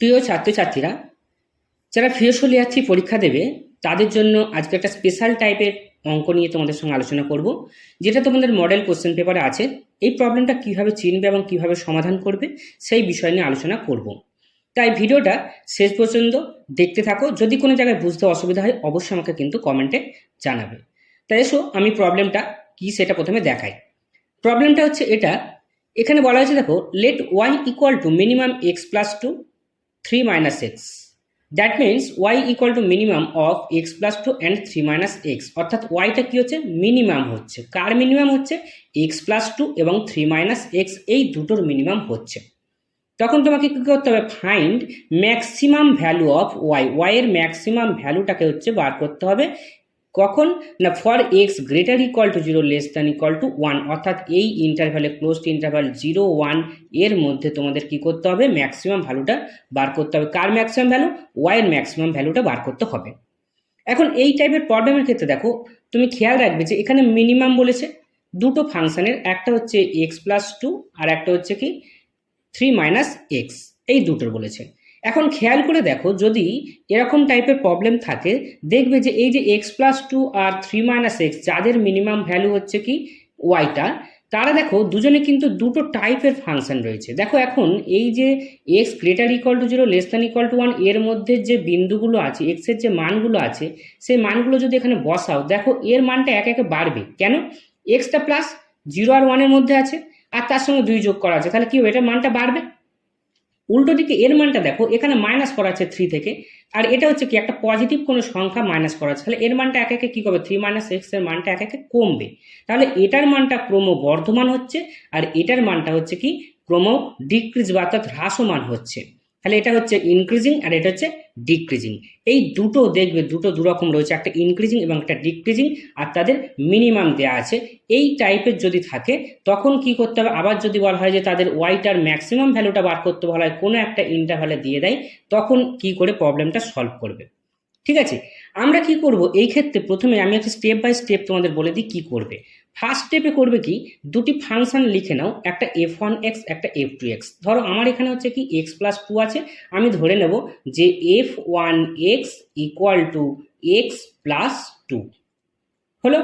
প্রিয় ছাত্রছাত্রীরা, যারা ফিরসলিয়ার্থী পরীক্ষা দেবে, তাদের জন্য আজকে একটা স্পেশাল টাইপের অঙ্ক নিয়ে তোমাদের সঙ্গে আলোচনা করব, যেটা তোমাদের মডেল কোশ্চেন পেপারে আছে। এই প্রবলেমটা কীভাবে চিনবে এবং কীভাবে সমাধান করবে, সেই বিষয় নিয়ে আলোচনা করব। তাই ভিডিওটা শেষ পর্যন্ত দেখতে থাকো। যদি কোনো জায়গায় বুঝতে অসুবিধা হয়, অবশ্যই আমাকে কিন্তু কমেন্টে জানাবে। তাই এসো, আমি প্রবলেমটা কি সেটা প্রথমে দেখাই। প্রবলেমটা হচ্ছে এটা। এখানে বলা হয়েছে দেখো let y equal to minimum x plus two three minus x. That means y equal to minimum of x plus two and three minus x অর্থাৎ ওয়াইটা কী হচ্ছে? মিনিমাম হচ্ছে। কার মিনিমাম হচ্ছে? এক্স প্লাস টু এবং থ্রি মাইনাস এক্স এই দুটোর মিনিমাম হচ্ছে। তখন তোমাকে কী করতে হবে? Find maximum value of y ওয়াইয়ের ম্যাক্সিমাম ভ্যালুটাকে হচ্ছে বার করতে হবে। কখন? না for x greater equal to zero less than equal to one অর্থাৎ এই ইন্টারভ্যালে ক্লোজড ইন্টারভ্যাল জিরো ওয়ানের মধ্যে তোমাদের কি করতে হবে? ম্যাক্সিমাম ভ্যালুটা বার করতে হবে। কার ম্যাক্সিমাম ভ্যালু ওয়াইয়ের ম্যাক্সিমাম ভ্যালুটা বার করতে হবে। এখন এই টাইপের প্রবলেমের ক্ষেত্রে দেখো, তুমি খেয়াল রাখবে যে এখানে মিনিমাম বলেছে। দুটো ফাংশনের একটা হচ্ছে এক্স প্লাস টু আর একটা হচ্ছে কি? থ্রি মাইনাস এক্স এই দুটোর বলেছে। এখন খেয়াল করে দেখো, যদি এরকম টাইপের প্রবলেম থাকে, দেখবে যে এই যে এক্স প্লাস টু আর থ্রি মাইনাস এক্স যাদের মিনিমাম ভ্যালু হচ্ছে কি ওয়াইটা তারা দেখো দুজনে কিন্তু দুটো টাইপের ফাংশন রয়েছে। দেখো এখন এই যে x greater equal to zero less than equal to ওয়ানের মধ্যে যে বিন্দুগুলো আছে এক্সের যে মানগুলো আছে, সেই মানগুলো যদি এখানে বসাও, দেখো এর মানটা এক একে বাড়বে। কেন? এক্সটা প্লাস জিরো আর ওয়ানের মধ্যে আছে, আর তার সঙ্গে দুই যোগ করা আছে, তাহলে কি হবে? এটার মানটা বাড়বে। উল্টো দিকে এর মানটা দেখো, এখানে মাইনাস করা আছে থ্রি থেকে, আর এটা হচ্ছে কি, একটা পজিটিভ কোনো সংখ্যা মাইনাস করা আছে তাহলে এর মানটা এক একে কী করবে? থ্রি মাইনাস এক্সের মানটা এক একে কমবে। তাহলে এটার মানটা ক্রম বর্ধমান হচ্ছে, আর এটার মানটা হচ্ছে কি, ক্রম ডিক্রিজ বা অর্থাৎ হ্রাসমান হচ্ছে। তাহলে এটা হচ্ছে ইনক্রিজিং আর এটা হচ্ছে ডিক্রিজিং এই দুটো দেখবে দুটো দুরকম রয়েছে, একটা ইনক্রিজিং এবং একটা ডিক্রিজিং আর তাদের মিনিমাম দেওয়া আছে। এই টাইপের যদি থাকে, তখন কি করতে হবে? আবার যদি বলা হয় যে তাদের ওয়াইটার ম্যাক্সিমাম ভ্যালুটা বার করতে বলা হয়, কোনো একটা ইন্টারভ্যালে দিয়ে দেয়, তখন কি করে প্রবলেমটা সলভ করবে। ঠিক আছে? আমরা কি করব? এই ক্ষেত্রে প্রথমে আমি একটা স্টেপ বাই স্টেপ তোমাদের বলে দিই কি করবে। ফার্স্ট স্টেপে করবে কি? দুটি ফাংশন লিখে নাও, একটা এফ ওয়ান এক্স একটা এফ টু এক্স ধরো আমার এখানে হচ্ছে কি এক্স প্লাস টু আছে, আমি ধরে নেব যে f one x equal to x plus two হলো?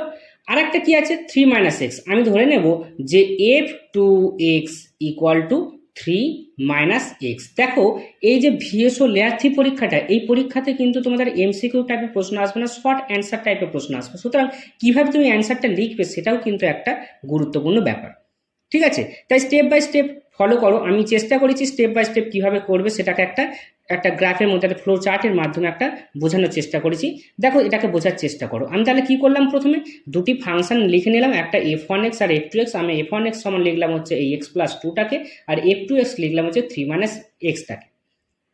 আর একটা কি আছে? থ্রি মাইনাস এক্স আমি ধরে নেব যে f two x equal to three minus x দেখো, এই যে ভিএসও লেয়ার থ্রি পরীক্ষাটা, এই পরীক্ষাতে কিন্তু তোমাদের এমসিকিউ টাইপের প্রশ্ন আসবে না শর্ট অ্যান্সার টাইপের প্রশ্ন আসবে। সুতরাং কীভাবে তুমি অ্যান্সারটা লিখবে সেটাও কিন্তু একটা গুরুত্বপূর্ণ ব্যাপার। ঠিক আছে? তাই স্টেপ বাই স্টেপ ফলো করো। আমি চেষ্টা করেছি স্টেপ বাই স্টেপ কীভাবে করবে সেটাকে একটা একটা গ্রাফের মধ্যে, একটা ফ্লোর চার্টের মাধ্যমে একটা বোঝানোর চেষ্টা করেছি। দেখো, এটাকে বোঝার চেষ্টা করো। আমি তাহলে কী করলাম প্রথমে? দুটি ফাংশন লিখে নিলাম, একটা এফ ওয়ান এক্স আর এফ টু এক্স আমি এফ ওয়ান এক্স সমান লিখলাম হচ্ছে এই এক্স প্লাস টুটাকে আর এফ টু এক্স লিখলাম হচ্ছে থ্রি মাইনাস এক্সটাকে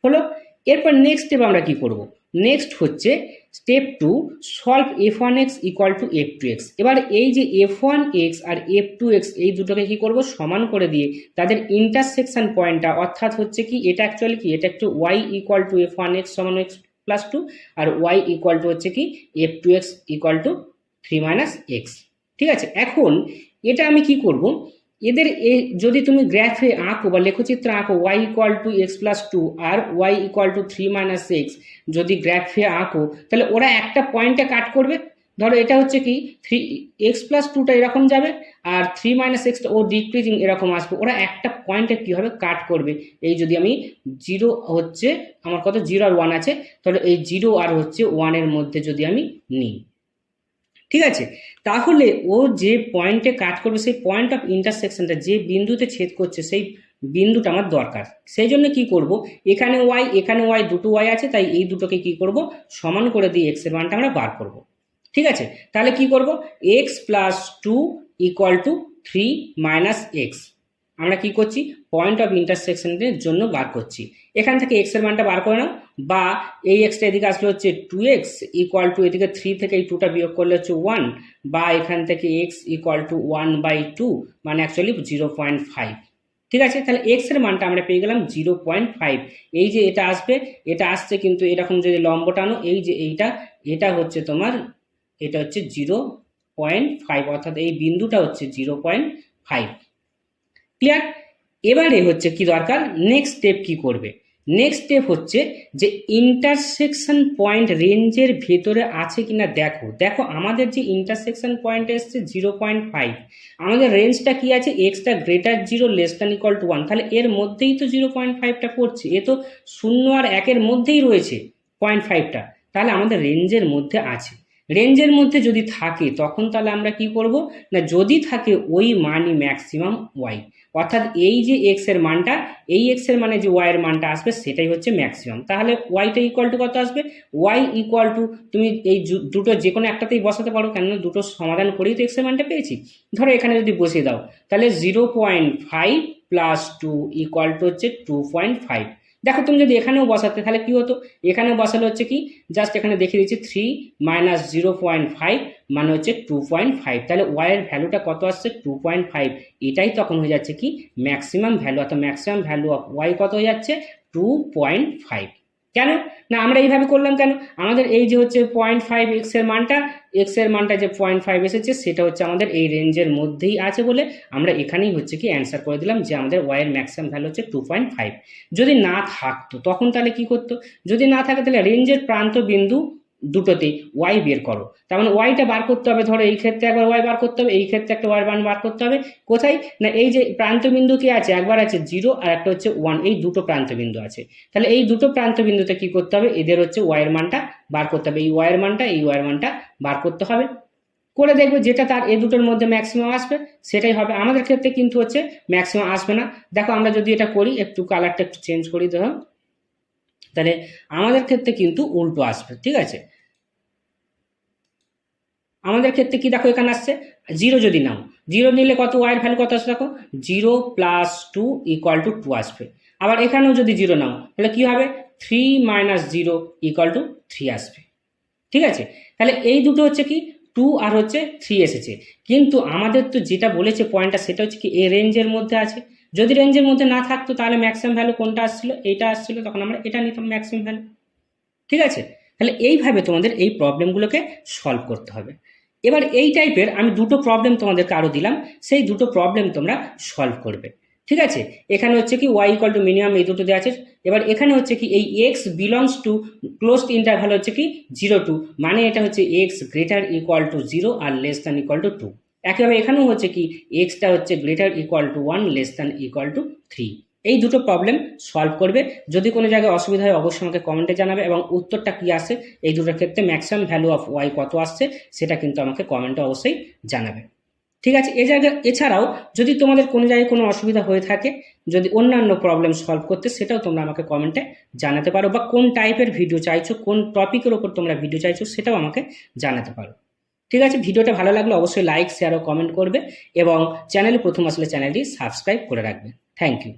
হলো? এরপর নেক্সট স্টেপ আমরা কি করব? নেক্সট হচ্ছে step two solve f one x equal to f two x এবার এই যে এফ ওয়ান এক্স আর এফ টু এক্স এই দুটোকে কী করব? সমান করে দিয়ে তাদের ইন্টারসেকশন পয়েন্টটা অর্থাৎ হচ্ছে কি, এটা অ্যাকচুয়ালি কি? এটা একটু y equal to f one x সমান এক্স প্লাস টু আর ওয়াই ইকুয়াল টু হচ্ছে কি f two x equal to three minus x ঠিক আছে? এখন, এটা আমি কি করব? এদের যদি তুমি গ্রাফে আঁকো বা লেখচিত্র আঁকো y equal to x plus two R y equal to three minus x যদি গ্রাফে আঁকো, তাহলে ওরা একটা পয়েন্টে কাট করবে। ধরো এটা হচ্ছে কি থ্রি এক্স প্লাস টুটা এরকম যাবে আর থ্রি মাইনাস এক্সটা ও ডিক্রিজিং এরকম আসবে। ওরা একটা পয়েন্টে কী হবে? কাট করবে। এই যদি আমি জিরো হচ্ছে, আমার কত জিরো আর ওয়ান আছে, তাহলে এই জিরো আর হচ্ছে ওয়ানের মধ্যে যদি আমি নিই। ঠিক আছে? তাহলে ও যে পয়েন্টে কাজ করবে, সেই পয়েন্ট অফ ইন্টারসেকশনটা যে বিন্দুতে ছেদ করছে, সেই বিন্দুটা আমার দরকার। সেই জন্য কি করব? এখানে ওয়াই এখানে ওয়াই দুটো ওয়াই আছে, তাই এই দুটোকে কি করব? সমান করে দিয়ে এক্সের মানটা আমরা বার করব। ঠিক আছে? তাহলে কি করব? X plus two equal to three minus x আমরা কি করছি? পয়েন্ট অফ ইন্টারসেকশনের জন্য বার করছি। এখান থেকে এক্সের মানটা বার করে নাও। বা এই এক্সটা এদিকে আসলে হচ্ছে টু এক্স ইকুয়াল টু এদিকে থ্রি থেকে এই টুটা বিয়োগ করলে হচ্ছে ওয়ান বা এখান থেকে x equal to one by two মানে অ্যাকচুয়ালি জিরো পয়েন্ট ফাইভ ঠিক আছে? তাহলে এক্সের মানটা আমরা পেয়ে গেলাম জিরো পয়েন্ট ফাইভ এই যে এটা আসবে, এটা আসছে কিন্তু এরকম যদি লম্ব টানো, এই যে এইটা, এটা হচ্ছে তোমার, এটা হচ্ছে জিরো পয়েন্ট ফাইভ অর্থাৎ এই বিন্দুটা হচ্ছে জিরো পয়েন্ট ফাইভ ক্লিয়ার এবারে হচ্ছে কি দরকার? নেক্সট স্টেপ কি করবে? নেক্সট স্টেপ হচ্ছে যে ইন্টারসেকশন পয়েন্ট রেঞ্জের ভেতরে আছে কিনা দেখো। দেখো, আমাদের যে ইন্টারসেকশন পয়েন্ট এসছে জিরো পয়েন্ট ফাইভ আমাদের রেঞ্জটা কি আছে? Extra greater zero less than equal to one তাহলে এর মধ্যেই তো জিরো পয়েন্ট ফাইভটা পড়ছে। এ তো শূন্য আর একের মধ্যেই রয়েছে পয়েন্ট ফাইভটা তাহলে আমাদের রেঞ্জের মধ্যে আছে। রেঞ্জের মধ্যে যদি থাকে, তখন তাহলে আমরা কি করব? না, যদি থাকে ওই মানই ম্যাক্সিমাম ওয়াই অর্থাৎ এই যে এক্সের মানটা, এই এক্সের মানে যে ওয়াই এর মানটা আসবে, সেটাই হচ্ছে ম্যাক্সিমাম তাহলে ওয়াইটা ইকুয়াল টু কত আসবে? ওয়াই ইকুয়াল টু তুমি এই দুটো যে কোনো একটাতেই বসাতে পারো, কেননা দুটো সমাধান করেই তো এক্সের মানটা পেয়েছি। ধরো এখানে যদি বসিয়ে দাও, তাহলে zero point five plus two equal to হচ্ছে টু পয়েন্ট ফাইভ দেখো তুমি যদি এখানেও বসাতে, তাহলে কি হতো? এখানেও বসালে হচ্ছে কি? জাস্ট এখানে দেখিয়ে দিচ্ছি three minus zero point five মানে হচ্ছে টু পয়েন্ট ফাইভ তাহলে ওয়াইয়ের ভ্যালুটা কত আসছে? টু পয়েন্ট ফাইভ এটাই তখন হয়ে যাচ্ছে কি? ম্যাক্সিমাম ভ্যালু অর্থাৎ ম্যাক্সিমাম ভ্যালু অফ ওয়াই কত হয়ে যাচ্ছে? টু পয়েন্ট ফাইভ কেন? না, আমরা এইভাবে করলাম কেন? আমাদের এই যে হচ্ছে পয়েন্ট ফাইভ এক্সের মানটা এক্সের মানটা যে পয়েন্ট ফাইভ এসেছে, সেটা হচ্ছে আমাদের এই রেঞ্জের মধ্যেই আছে বলে আমরা এখানেই হচ্ছে কি অ্যান্সার করে দিলাম যে আমাদের ওয়াইয়ের ম্যাক্সিমাম ভ্যালু হচ্ছে টু পয়েন্ট ফাইভ যদি না থাকতো, তখন তাহলে কি করতো? যদি না থাকে, তাহলে রেঞ্জের প্রান্ত বিন্দু দুটোতেই ওয়াই বের করো। তার মানে ওয়াইটা বার করতে হবে, ধরো এই ক্ষেত্রে একবার ওয়াই বার করতে হবে, এই ক্ষেত্রে একটা ওয়াই মান বার করতে হবে। কোথায়? না, এই যে প্রান্ত বিন্দু কি আছে, একবার আছে জিরো আর একটা হচ্ছে ওয়ান এই দুটো প্রান্ত বিন্দু আছে। তাহলে এই দুটো প্রান্ত বিন্দুতে কি করতে হবে? এদের হচ্ছে ওয়াইয়ের মানটা বার করতে হবে। এই ওয়াইয়ের মানটা, এই ওয়াইয়ের মানটা বার করতে হবে। করে দেখবে যেটা তার এ দুটোর মধ্যে ম্যাক্সিমাম আসবে, সেটাই হবে। আমাদের ক্ষেত্রে কিন্তু হচ্ছে ম্যাক্সিমাম আসবে না। দেখো আমরা যদি এটা করি, একটু কালারটা একটু চেঞ্জ করি ধরো তাহলে আমাদের ক্ষেত্রে কিন্তু উল্টো আসবে, ঠিক আছে? আমাদের ক্ষেত্রে কি দেখো এখানে আসছে? জিরো যদি নাও, জিরো নিলে কত ওয়াইয়ের ভ্যালু কত আসবে দেখো? Zero plus two equal to two আসবে। আবার এখানেও যদি জিরো নাও, তাহলে কি হবে? Three minus zero equal to three আসবে। ঠিক আছে? তাহলে এই দুটো হচ্ছে কি? টু আর হচ্ছে থ্রি এসেছে। কিন্তু আমাদের তো যেটা বলেছে পয়েন্টটা সেটা হচ্ছে কি? এ রেঞ্জের মধ্যে আছে। যদি রেঞ্জের মধ্যে না থাকতো, তাহলে ম্যাক্সিমাম ভ্যালু কোনটা আসছিল? এইটা আসছিল, তখন আমরা এটা নিতাম ম্যাক্সিমাম ভ্যালু ঠিক আছে? তাহলে এইভাবে তোমাদের এই প্রবলেমগুলোকে সলভ করতে হবে। এবার এই টাইপের আমি দুটো প্রবলেম তোমাদেরকে আরও দিলাম, সেই দুটো প্রবলেম তোমরা সলভ করবে, ঠিক আছে? এখানে হচ্ছে কি ওয়াই ইকাল টু মিনিমাম এই দুটো দেওয়া আছে, এবার এখানে হচ্ছে কি এই x belongs to closed interval হচ্ছে কি জিরো টু মানে এটা হচ্ছে x greater equal to zero R less than equal to two একেবারে এখানেও হচ্ছে কি এক্সটা হচ্ছে greater equal to one less than equal to three এই দুটো প্রবলেম সলভ করবে। যদি কোনো জায়গায় অসুবিধা হয়, অবশ্যই আমাকে কমেন্টে জানাবে এবং উত্তরটা কী আসে, এই দুটোর ক্ষেত্রে ম্যাক্সিমাম ভ্যালু অফ ওয়াই কত আসছে, সেটা কিন্তু আমাকে কমেন্টে অবশ্যই জানাবে। ঠিক আছে? এ জায়গায় এছাড়াও যদি তোমাদের কোনো জায়গায় কোনো অসুবিধা হয়ে থাকে, যদি অন্যান্য প্রবলেম সলভ করতে, সেটাও তোমরা আমাকে কমেন্টে জানাতে পারো বা কোন টাইপের ভিডিও চাইছো, কোন টপিকের ওপর তোমরা ভিডিও চাইছো, সেটাও আমাকে জানাতে পারো। ঠিক আছে? ভিডিওটা ভালো লাগলে অবশ্যই লাইক শেয়ার ও কমেন্ট করবে এবং চ্যানেলে প্রথম আসলে চ্যানেলটি সাবস্ক্রাইব করে রাখবে। Thank you